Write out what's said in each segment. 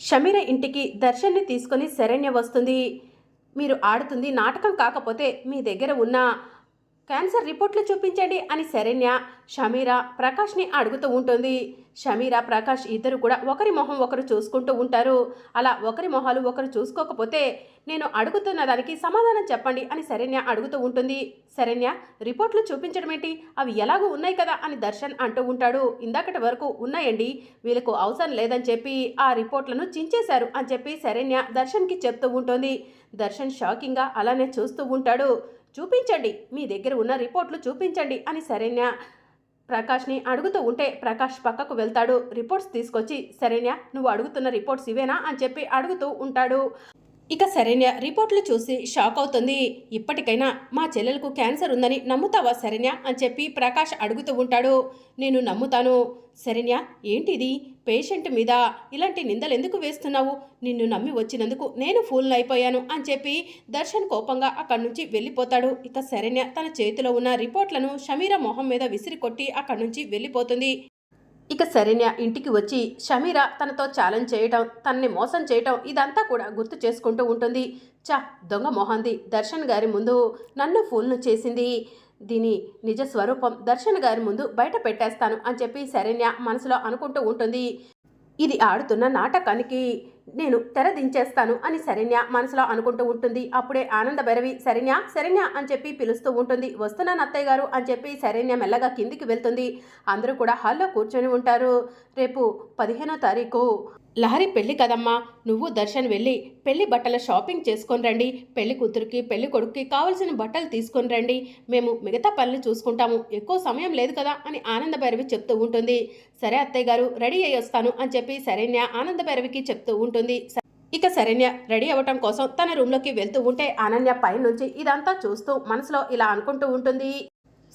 షమీర ఇంటికి దర్శన్ని తీసుకొని శరణ్య వస్తుంది. మీరు ఆడుతుంది నాటకం కాకపోతే మీ దగ్గర ఉన్న క్యాన్సర్ రిపోర్ట్లు చూపించండి అని శరణ్య షమీర ప్రకాష్ని అడుగుతూ ఉంటుంది. షమీర ప్రకాష్ ఇద్దరు కూడా ఒకరి మొహం ఒకరు చూసుకుంటూ ఉంటారు. అలా ఒకరి మొహాలు ఒకరు చూసుకోకపోతే నేను అడుగుతున్న దానికి సమాధానం చెప్పండి అని శరణ్య అడుగుతూ ఉంటుంది. శరణ్య రిపోర్ట్లు చూపించడం ఏంటి? అవి ఎలాగో ఉన్నాయి కదా అని దర్శన్ అంటూ ఉంటాడు. ఇందాకటి వరకు ఉన్నాయండి. వీళ్ళకు అవసరం లేదని చెప్పి ఆ రిపోర్ట్లను చించేశారు అని చెప్పి శరణ్య దర్శన్కి చెప్తూ ఉంటుంది. దర్శన్ షాకింగ్గా అలానే చూస్తూ ఉంటాడు. చూపించండి. మీ దగ్గర ఉన్న రిపోర్ట్లు చూపించండి అని శరణ్య ప్రకాష్ని అడుగుతూ ఉంటే ప్రకాష్ పక్కకు వెళ్తాడు. రిపోర్ట్స్ తీసుకొచ్చి శరణ్య నువ్వు అడుగుతున్న రిపోర్ట్స్ ఇవేనా? అని చెప్పి అడుగుతూ ఉంటాడు. ఇక శరణ్య రిపోర్ట్లు చూసి షాక్ అవుతుంది. ఇప్పటికైనా మా చెల్లెలకు క్యాన్సర్ ఉందని నమ్ముతావా శరణ్య అని చెప్పి ప్రకాష్ అడుగుతూ ఉంటాడు. నేను నమ్ముతాను. శరణ్య ఏంటిది? పేషెంట్ మీద ఇలాంటి నిందలు ఎందుకు వేస్తున్నావు? నిన్ను నమ్మి వచ్చినందుకు నేను ఫూల్ అయిపోయాను అని చెప్పి దర్శన్ కోపంగా అక్కడి నుంచి వెళ్ళిపోతాడు. ఇక శరణ్య తన చేతిలో ఉన్న రిపోర్ట్లను షమీర మొహం మీద విసిరి కొట్టి అక్కడి నుంచి వెళ్ళిపోతుంది. ఇక శరణ్య ఇంటికి వచ్చి షమీర తనతో ఛాలెంజ్ చేయటం తనని మోసం చేయటం ఇదంతా కూడా గుర్తు చేసుకుంటూ ఉంటుంది. చా దొంగ మొహంది దర్శన్ గారి ముందు నన్ను ఫూల్ను చేసింది. దీని నిజ స్వరూపం దర్శన్ గారి ముందు బయట పెట్టేస్తాను అని చెప్పి శరణ్య మనసులో అనుకుంటూ ఉంటుంది. ఇది ఆడుతున్న నాటకానికి నేను తెరదించేస్తాను అని శరణ్య మనసులో అనుకుంటూ ఉంటుంది. అప్పుడే ఆనంద భైరవి శరణ్య శరణ్య అని చెప్పి పిలుస్తూ ఉంటుంది. వస్తున్నాను అత్తయ్య గారు అని చెప్పి శరణ్య మెల్లగా కిందికి వెళ్తుంది. అందరూ కూడా హాల్లో కూర్చొని ఉంటారు. రేపు పదిహేనో తారీఖు లహరి పెళ్ళి కదమ్మా నువ్వు దర్శన్ వెళ్ళి పెళ్ళి బట్టల షాపింగ్ చేసుకొని రండి పెళ్ళి కూతురికి పెళ్ళి కొడుక్కి కావలసిన బట్టలు తీసుకొని రండి. మేము మిగతా పనులు చూసుకుంటాము. ఎక్కువ సమయం లేదు కదా అని ఆనందభైరవి చెప్తూ ఉంటుంది. సరే అత్తయ్య గారు రెడీ అయ్యి వస్తాను అని చెప్పి శరణ్య ఆనందభైరవికి చెప్తూ ఉంటుంది. ఇక శరణ్య రెడీ అవ్వటం కోసం తన రూమ్లోకి వెళ్తూ ఉంటే అనన్య పైనుంచి ఇదంతా చూస్తూ మనసులో ఇలా అనుకుంటూ ఉంటుంది.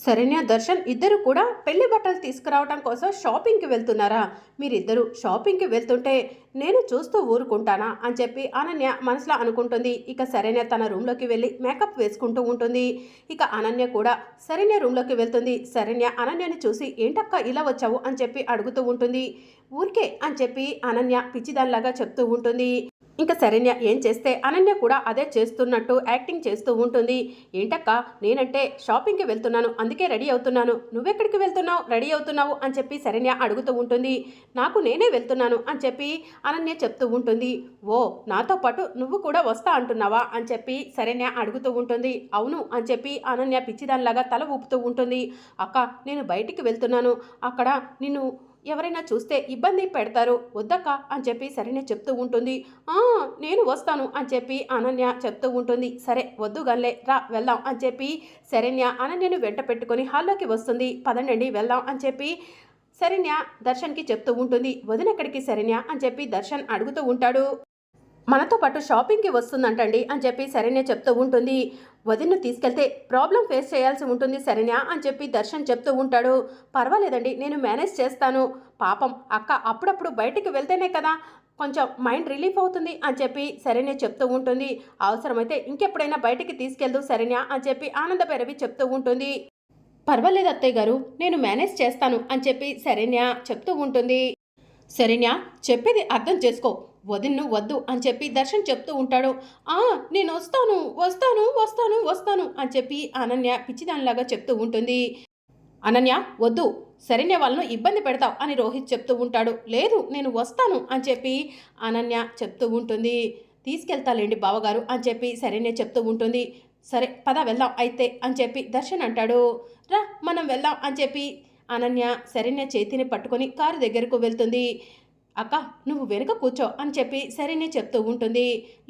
శరణ్య దర్శన్ ఇద్దరు కూడా పెళ్ళి బట్టలు తీసుకురావటం కోసం షాపింగ్కి వెళ్తున్నారా? మీరిద్దరు షాపింగ్కి వెళ్తుంటే నేను చూస్తూ ఊరుకుంటానా? అని చెప్పి అనన్య మనసులో అనుకుంటుంది. ఇక శరణ్య తన రూమ్లోకి వెళ్ళి మేకప్ వేసుకుంటూ ఉంటుంది. ఇక అనన్య కూడా శరణ్య రూమ్లోకి వెళ్తుంది. శరణ్య అనన్యని చూసి ఏంటక్క ఇలా వచ్చావు? అని చెప్పి అడుగుతూ ఉంటుంది. ఊరికే అని చెప్పి అనన్య పిచ్చిదానిలాగా చెప్తూ ఉంటుంది. ఇంకా శరణ్య ఏం చేస్తే అనన్య కూడా అదే చేస్తున్నట్టు యాక్టింగ్ చేస్తూ ఉంటుంది. ఏంటక్క నేనంటే షాపింగ్కి వెళ్తున్నాను అందుకే రెడీ అవుతున్నాను. నువ్వెక్కడికి వెళ్తున్నావు? రెడీ అవుతున్నావు అని చెప్పి శరణ్య అడుగుతూ ఉంటుంది. నాకు నేనే వెళ్తున్నాను అని చెప్పి అనన్య చెప్తూ ఉంటుంది. ఓ నాతో పాటు నువ్వు కూడా వస్తా అంటున్నావా అని చెప్పి శరణ్య అడుగుతూ ఉంటుంది. అవును అని చెప్పి అనన్య పిచ్చిదానిలాగా తల ఊపుతూ ఉంటుంది. అక్క నేను బయటికి వెళ్తున్నాను. అక్కడ నిన్ను ఎవరైనా చూస్తే ఇబ్బంది పెడతారు. వద్దక్క అని చెప్పి సరైన చెప్తూ ఉంటుంది. "ఆ, నేను వస్తాను అని చెప్పి అనన్య చెప్తూ ఉంటుంది. సరే వద్దు గల్లే రా వెళ్దాం అని చెప్పి శరణ్య అనన్యను వెంట పెట్టుకొని హాల్లోకి వస్తుంది. పదండి వెళ్దాం అని చెప్పి శరణ్య దర్శన్కి చెప్తూ ఉంటుంది. వదినెక్కడికి శరణ్య అని చెప్పి దర్శన్ అడుగుతూ ఉంటాడు. మనతో పాటు షాపింగ్కి వస్తుందంటండి అని చెప్పి శరణ్య చెప్తూ ఉంటుంది. వదిన్ను తీసుకెళ్తే ప్రాబ్లం ఫేస్ చేయాల్సి ఉంటుంది సరేనా అని చెప్పి దర్శన్ చెప్తూ ఉంటాడు. పర్వాలేదండి నేను మేనేజ్ చేస్తాను. పాపం అక్క అప్పుడప్పుడు బయటికి వెళ్తేనే కదా కొంచెం మైండ్ రిలీఫ్ అవుతుంది అని చెప్పి సరేనే చెప్తూ ఉంటుంది. అవసరమైతే ఇంకెప్పుడైనా బయటికి తీసుకెళ్దు సరేనా అని చెప్పి ఆనంద భైరవి చెప్తూ ఉంటుంది. పర్వాలేదు అత్తయ్య గారు నేను మేనేజ్ చేస్తాను అని చెప్పి శరణ్య చెప్తూ ఉంటుంది. శరణ్య చెప్పేది అర్థం చేసుకో. వదిన్ను వద్దు అని చెప్పి దర్శన్ చెప్తూ ఉంటాడు. ఆ నేను వస్తాను వస్తాను వస్తాను వస్తాను అని చెప్పి అనన్య పిచ్చిదానిలాగా చెప్తూ ఉంటుంది. అనన్య వద్దు సరైన వాళ్ళను ఇబ్బంది పెడతావు అని రోహిత్ చెప్తూ ఉంటాడు. లేదు నేను వస్తాను అని చెప్పి అనన్య చెప్తూ ఉంటుంది. తీసుకెళ్తాలేండి బావగారు అని చెప్పి శరణ్య చెప్తూ ఉంటుంది. సరే పద వెళ్దాం అయితే అని చెప్పి దర్శన్ అంటాడు. రా మనం వెళ్దాం అని చెప్పి అనన్య సరైన చేతిని పట్టుకొని కారు దగ్గరకు వెళ్తుంది. అక్క నువ్వు వెనుక కూర్చో అని చెప్పి సరేనే చెప్తూ ఉంటుంది.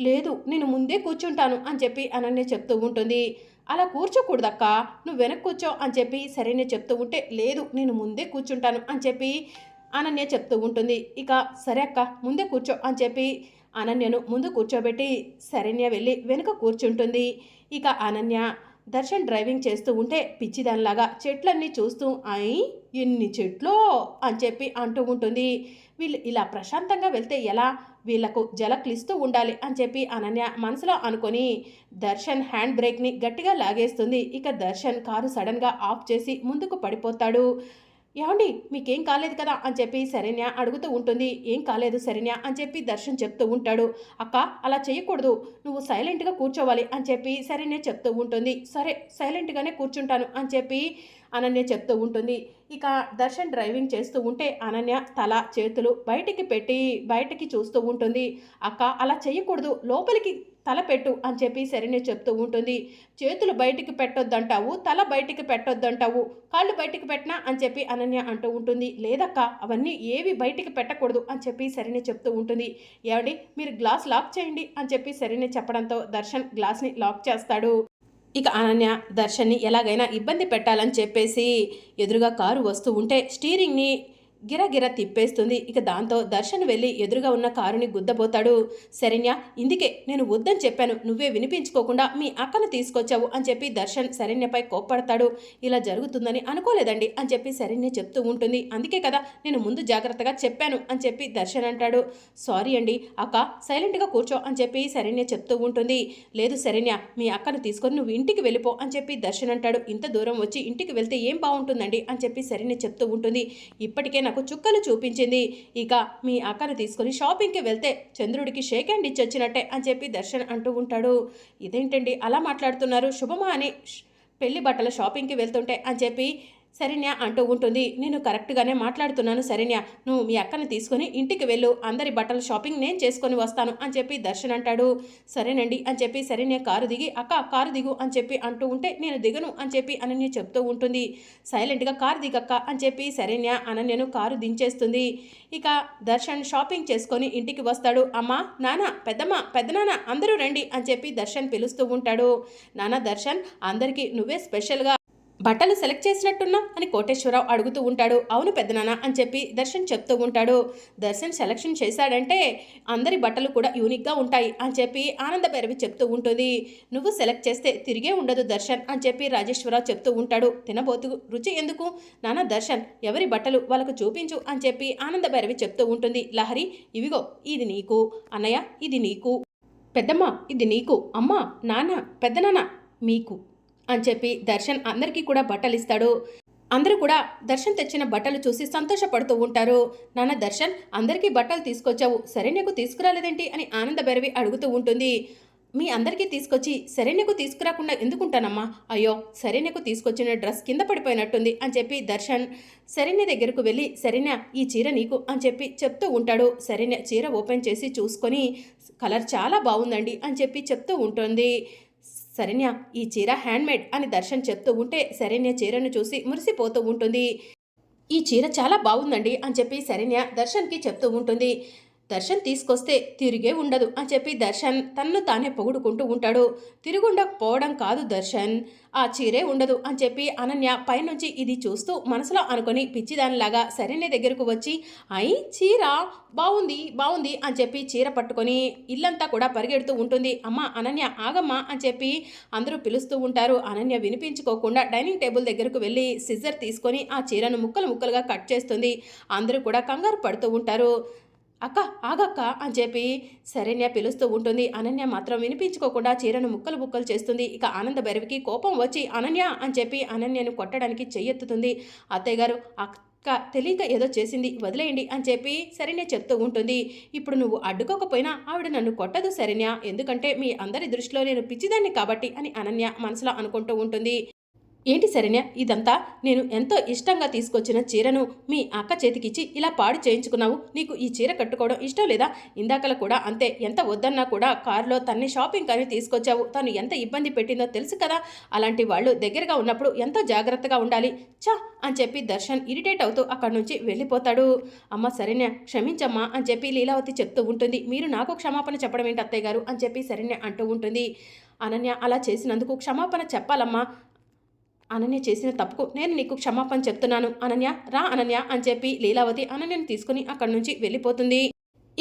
లేదు నేను ముందే కూర్చుంటాను అని చెప్పి అనన్య చెప్తూ ఉంటుంది. అలా కూర్చోకూడదక్క నువ్వు వెనక కూర్చో అని చెప్పి సరేనే చెప్తూ ఉంటే లేదు నేను ముందే కూర్చుంటాను అని చెప్పి అనన్య చెప్తూ ఉంటుంది. ఇక సరే అక్క ముందే కూర్చో అని చెప్పి అనన్యను ముందు కూర్చోబెట్టి శరణ్య వెళ్ళి వెనుక కూర్చుంటుంది. ఇక అనన్య దర్శన్ డ్రైవింగ్ చేస్తూ ఉంటే పిచ్చిదానిలాగా చెట్లన్నీ చూస్తూ అయి ఎన్ని చెట్లు! అని చెప్పి అంటూ ఉంటుంది. వీళ్ళు ఇలా ప్రశాంతంగా వెళ్తే ఎలా? వీళ్ళకు జలక్లిస్తూ ఉండాలి అని చెప్పి అనన్య మనసులో అనుకొని దర్శన్ హ్యాండ్ బ్రేక్ని గట్టిగా లాగేస్తుంది. ఇక దర్శన్ కారు సడన్గా ఆఫ్ చేసి ముందుకు పడిపోతాడు. ఏమండి మీకేం కాలేదు కదా అని చెప్పి శరణ్య అడుగుతూ ఉంటుంది. ఏం కాలేదు శరణ్య అని చెప్పి దర్శన్ చెప్తూ ఉంటాడు. అక్క అలా చేయకూడదు. నువ్వు సైలెంట్గా కూర్చోవాలి అని చెప్పి శరణ్య చెప్తూ ఉంటుంది. సరే సైలెంట్గానే కూర్చుంటాను అని చెప్పి అనన్య చెప్తూ ఉంటుంది. ఇక దర్శన్ డ్రైవింగ్ చేస్తూ ఉంటే అనన్య తల చేతులు బయటికి పెట్టి బయటికి చూస్తూ ఉంటుంది. అక్క అలా చేయకూడదు. లోపలికి తల పెట్టు అని చెప్పి శరణ్య చెప్తూ ఉంటుంది. చేతులు బయటికి పెట్టొద్దంటావు తల బయటికి పెట్టొద్దంటావు కాళ్ళు బయటికి పెట్టినా అని చెప్పి అనన్య అంటూ ఉంటుంది. లేదక్క అవన్నీ ఏవి బయటికి పెట్టకూడదు అని చెప్పి శరణ్య చెప్తూ ఉంటుంది. ఏమండి మీరు గ్లాస్ లాక్ చేయండి అని చెప్పి శరణ్య చెప్పడంతో దర్శన్ గ్లాస్ని లాక్ చేస్తాడు. ఇక అనన్య దర్శన్ని ఎలాగైనా ఇబ్బంది పెట్టాలని చెప్పేసి ఎదురుగా కారు వస్తూ ఉంటే స్టీరింగ్ని గిరగిర తిప్పేస్తుంది. ఇక దాంతో దర్శన్ వెళ్ళి ఎదురుగా ఉన్న కారుని గుద్దబోతాడు. శరణ్య ఇందుకే నేను వద్దని చెప్పాను. నువ్వే వినిపించుకోకుండా మీ అక్కను తీసుకొచ్చావు అని చెప్పి దర్శన్ శరణ్యపై కోప్పడతాడు. ఇలా జరుగుతుందని అనుకోలేదండి అని చెప్పి శరణ్య చెప్తూ ఉంటుంది. అందుకే కదా నేను ముందు జాగ్రత్తగా చెప్పాను అని చెప్పి దర్శన్ అంటాడు. సారీ అండి అక్క సైలెంట్గా కూర్చో అని చెప్పి శరణ్య చెప్తూ ఉంటుంది. లేదు శరణ్య మీ అక్కను తీసుకొని నువ్వు ఇంటికి వెళ్ళిపో అని చెప్పి దర్శన్ అంటాడు. ఇంత దూరం వచ్చి ఇంటికి వెళ్తే ఏం బాగుంటుందండి అని చెప్పి శరణ్య చెప్తూ ఉంటుంది. ఇప్పటికే నాకు చుక్కలు చూపించింది. ఇక మీ అక్కను తీసుకొని షాపింగ్కి వెళ్తే చంద్రుడికి షేక్ హ్యాండ్ ఇచ్చి వచ్చినట్టే అని చెప్పి దర్శన్ అంటూ ఉంటాడు. ఇదేంటండి అలా మాట్లాడుతున్నారు? శుభమా అని పెళ్ళి బట్టల షాపింగ్కి వెళ్తుంటే అని చెప్పి శరణ్య అంటూ ఉంటుంది. నేను కరెక్ట్గానే మాట్లాడుతున్నాను శరణ్య నువ్వు మీ అక్కని తీసుకొని ఇంటికి వెళ్ళు. అందరి బట్టల షాపింగ్ నేను చేసుకొని వస్తాను అని చెప్పి దర్శన్ అంటాడు. సరేనండి అని చెప్పి శరణ్య కారు దిగి అక్క కారు దిగు అని చెప్పి అంటూ ఉంటే నేను దిగను అని చెప్పి అనన్య చెప్తూ ఉంటుంది. సైలెంట్గా కారు దిగక్క అని చెప్పి శరణ్య అనన్యను కారు దించేస్తుంది. ఇక దర్శన్ షాపింగ్ చేసుకొని ఇంటికి వస్తాడు. అమ్మ నాన్న పెద్దమ్మ పెద్దనాన్న అందరూ రండి అని చెప్పి దర్శన్ పిలుస్తూ ఉంటాడు. నాన్న దర్శన్ అందరికీ నువ్వే స్పెషల్గా బట్టలు సెలెక్ట్ చేసినట్టున్నా అని కోటేశ్వరరావు అడుగుతూ ఉంటాడు. అవును పెద్దనాన్న అని చెప్పి దర్శన్ చెప్తూ ఉంటాడు. దర్శన్ సెలెక్షన్ చేశాడంటే అందరి బట్టలు కూడా యూనిక్గా ఉంటాయి అని చెప్పి ఆనంద భైరవి చెప్తూ ఉంటుంది. నువ్వు సెలెక్ట్ చేస్తే తిరిగే ఉండదు దర్శన్ అని చెప్పి రాజేశ్వరరావు చెప్తూ ఉంటాడు. తినబోతు రుచి ఎందుకు? నాన్న దర్శన్ ఎవరి బట్టలు వాళ్ళకు చూపించు అని చెప్పి ఆనంద భైరవి చెప్తూ ఉంటుంది. లహరి ఇవిగో ఇది నీకు. అన్నయ్య ఇది నీకు. పెద్దమ్మ ఇది నీకు. అమ్మ నాన్న పెద్దనాన్న మీకు. అని చెప్పి దర్శన్ అందరికీ కూడా బట్టలు ఇస్తాడు అందరూ కూడా దర్శన్ తెచ్చిన బట్టలు చూసి సంతోషపడుతూ ఉంటారు. నాన్న దర్శన్ అందరికీ బట్టలు తీసుకొచ్చావు. శరణ్యకు తీసుకురాలేదేంటి అని ఆనంద భైరవి అడుగుతూ ఉంటుంది. మీ అందరికీ తీసుకొచ్చి శరణ్యకు తీసుకురాకుండా ఎందుకుంటానమ్మా? అయ్యో శరణ్యకు తీసుకొచ్చిన డ్రెస్ కింద పడిపోయినట్టుంది అని చెప్పి దర్శన్ సరేనే దగ్గరకు వెళ్ళి సరేనా ఈ చీర నీకు అని చెప్పి చెప్తూ ఉంటాడు. సరేనే చీర ఓపెన్ చేసి చూసుకొని కలర్ చాలా బాగుందండి అని చెప్పి చెప్తూ ఉంటుంది. శరణ్య ఈ చీర హ్యాండ్మేడ్ అని దర్శన్ చెప్తూ ఉంటే శరణ్య చీరను చూసి మురిసిపోతూ ఉంటుంది. ఈ చీర చాలా బాగుందండి అని చెప్పి శరణ్య దర్శన్కి చెప్తూ ఉంటుంది. దర్శన్ తీసుకొస్తే తిరిగే ఉండదు అని చెప్పి దర్శన్ తన్ను తానే పొగుడుకుంటూ ఉంటాడు. తిరుగుండకపోవడం కాదు దర్శన్. ఆ చీరే ఉండదు అని చెప్పి అనన్య పైనుంచి ఇది చూస్తూ మనసులో అనుకొని పిచ్చిదానిలాగా సరైన దగ్గరకు వచ్చి అయి చీర బాగుంది బాగుంది అని చెప్పి చీర పట్టుకొని ఇల్లంతా కూడా పరిగెడుతూ ఉంటుంది. అమ్మ అనన్య ఆగమ్మ అని చెప్పి అందరూ పిలుస్తూ ఉంటారు. అనన్య వినిపించుకోకుండా డైనింగ్ టేబుల్ దగ్గరకు వెళ్ళి సిజర్ తీసుకొని ఆ చీరను ముక్కలు ముక్కలుగా కట్ చేస్తుంది. అందరూ కూడా కంగారు పడుతూ ఉంటారు. అక్క ఆగక్క అని చెప్పి శరణ్య పిలుస్తూ ఉంటుంది. అనన్య మాత్రం వినిపించుకోకుండా చీరను ముక్కలు ముక్కలు చేస్తుంది. ఇక ఆనంద భైరవికి కోపం వచ్చి అనన్య అని చెప్పి అనన్యను కొట్టడానికి చెయ్యెత్తుతుంది. అత్తయ్య గారు అక్క తెలియక ఏదో చేసింది వదిలేయండి అని చెప్పి శరణ్య చెప్తూ ఉంటుంది. ఇప్పుడు నువ్వు అడ్డుకోకపోయినా ఆవిడ నన్ను కొట్టదు శరణ్య. ఎందుకంటే మీ అందరి దృష్టిలో నేను పిచ్చిదాన్ని కాబట్టి అని అనన్య మనసులో అనుకుంటూ ఉంటుంది. ఏంటి శరణ్య? ఇదంతా? నేను ఎంతో ఇష్టంగా తీసుకొచ్చిన చీరను మీ అక్క చేతికిచ్చి ఇలా పాడు చేయించుకున్నావు. నీకు ఈ చీర కట్టుకోవడం ఇష్టం లేదా? ఇందాకల కూడా అంతే. ఎంత వద్దన్నా కూడా కారులో తన్ని షాపింగ్ కానీ తీసుకొచ్చావు. తను ఎంత ఇబ్బంది పెట్టిందో తెలుసు కదా? అలాంటి వాళ్ళు దగ్గరగా ఉన్నప్పుడు ఎంతో జాగ్రత్తగా ఉండాలి. చా అని చెప్పి దర్శన్ ఇరిటేట్ అవుతూ అక్కడి నుంచి వెళ్ళిపోతాడు. అమ్మ శరణ్య క్షమించమ్మా అని చెప్పి లీలావతి చెప్తూ ఉంటుంది. మీరు నాకు క్షమాపణ చెప్పడం ఏంటి అత్తయ్య గారు? అని చెప్పి శరణ్య అంటూ ఉంటుంది. అనన్య అలా చేసినందుకు క్షమాపణ చెప్పాలమ్మా. అనన్య చేసిన తప్పుకు నేను నీకు క్షమాపణ చెప్తున్నాను. అనన్య రా అనన్య అని చెప్పి లీలావతి అనన్యను తీసుకుని అక్కడి నుంచి వెళ్ళిపోతుంది.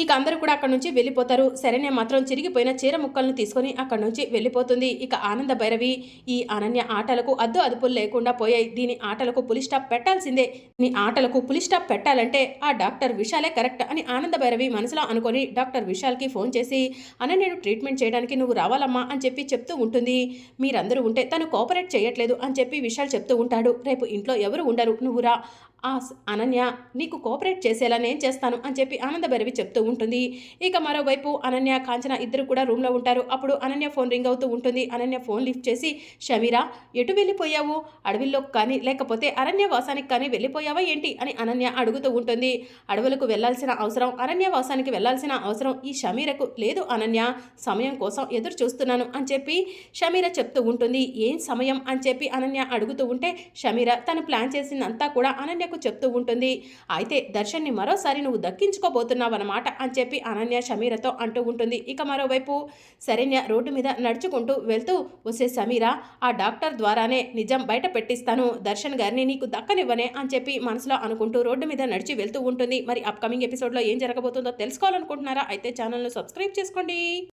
ఇక అందరూ కూడా అక్కడ నుంచి వెళ్ళిపోతారు. శరణ్య మాత్రం చిరిగిపోయిన చీర ముక్కలను తీసుకొని అక్కడి నుంచి వెళ్ళిపోతుంది. ఇక ఆనంద భైరవి ఈ అనన్య ఆటలకు అద్దు అదుపులు లేకుండా పోయాయి. దీని ఆటలకు పులి స్టాప్ పెట్టాల్సిందే. నీ ఆటలకు పులి స్టాప్ పెట్టాలంటే ఆ డాక్టర్ విశాలే కరెక్ట్ అని ఆనంద భైరవి మనసులో అనుకొని డాక్టర్ విశాల్కి ఫోన్ చేసి అనన్యను ట్రీట్మెంట్ చేయడానికి నువ్వు రావాలమ్మా అని చెప్పి చెప్తూ ఉంటుంది. మీరందరూ ఉంటే తను కోఆపరేట్ చేయట్లేదు అని చెప్పి విశాల్ చెప్తూ ఉంటాడు. రేపు ఇంట్లో ఎవరు ఉండరు. నువ్వు రా. ఆ అనన్య నీకు కోఆపరేట్ చేసేలా నేను చేస్తాను అని చెప్పి ఆనందభైరవి చెప్తూ ఉంటుంది. ఇక మరోవైపు అనన్య కాంచన ఇద్దరు కూడా రూమ్లో ఉంటారు. అప్పుడు అనన్య ఫోన్ రింగ్ అవుతూ ఉంటుంది. అనన్య ఫోన్ లిఫ్ట్ చేసి షమీరా ఎటు వెళ్ళిపోయావు? అడవిలో కానీ లేకపోతే అరణ్యవాసానికి కానీ వెళ్ళిపోయావా ఏంటి? అని అనన్య అడుగుతూ ఉంటుంది. అడవులకు వెళ్ళాల్సిన అవసరం అరణ్యవాసానికి వెళ్ళాల్సిన అవసరం ఈ షమీరకు లేదు అనన్య. సమయం కోసం ఎదురు చూస్తున్నాను అని చెప్పి షమీర చెప్తూ ఉంటుంది. ఏం సమయం? అని చెప్పి అనన్య అడుగుతూ ఉంటే షమీర తను ప్లాన్ చేసిందంతా కూడా అనన్య అనన్యకు చెప్తూ ఉంటుంది. అయితే దర్శన్ని మరోసారి నువ్వు దక్కించుకోబోతున్నావన్నమాట అని చెప్పి అనన్య సమీరతో అంటూ ఉంటుంది. ఇక మరోవైపు శరణ్య రోడ్డు మీద నడుచుకుంటూ వెళ్తూ వసే సమీర ఆ డాక్టర్ ద్వారానే నిజం బయట పెట్టిస్తాను. దర్శన్ గారిని నీకు దక్కనివ్వనే అని చెప్పి మనసులో అనుకుంటూ రోడ్డు మీద నడిచి వెళ్తూ ఉంటుంది. మరి అప్కమింగ్ ఎపిసోడ్లో ఏం జరగబోతుందో తెలుసుకోవాలనుకుంటున్నారా? అయితే ఛానల్ను సబ్స్క్రైబ్ చేసుకోండి.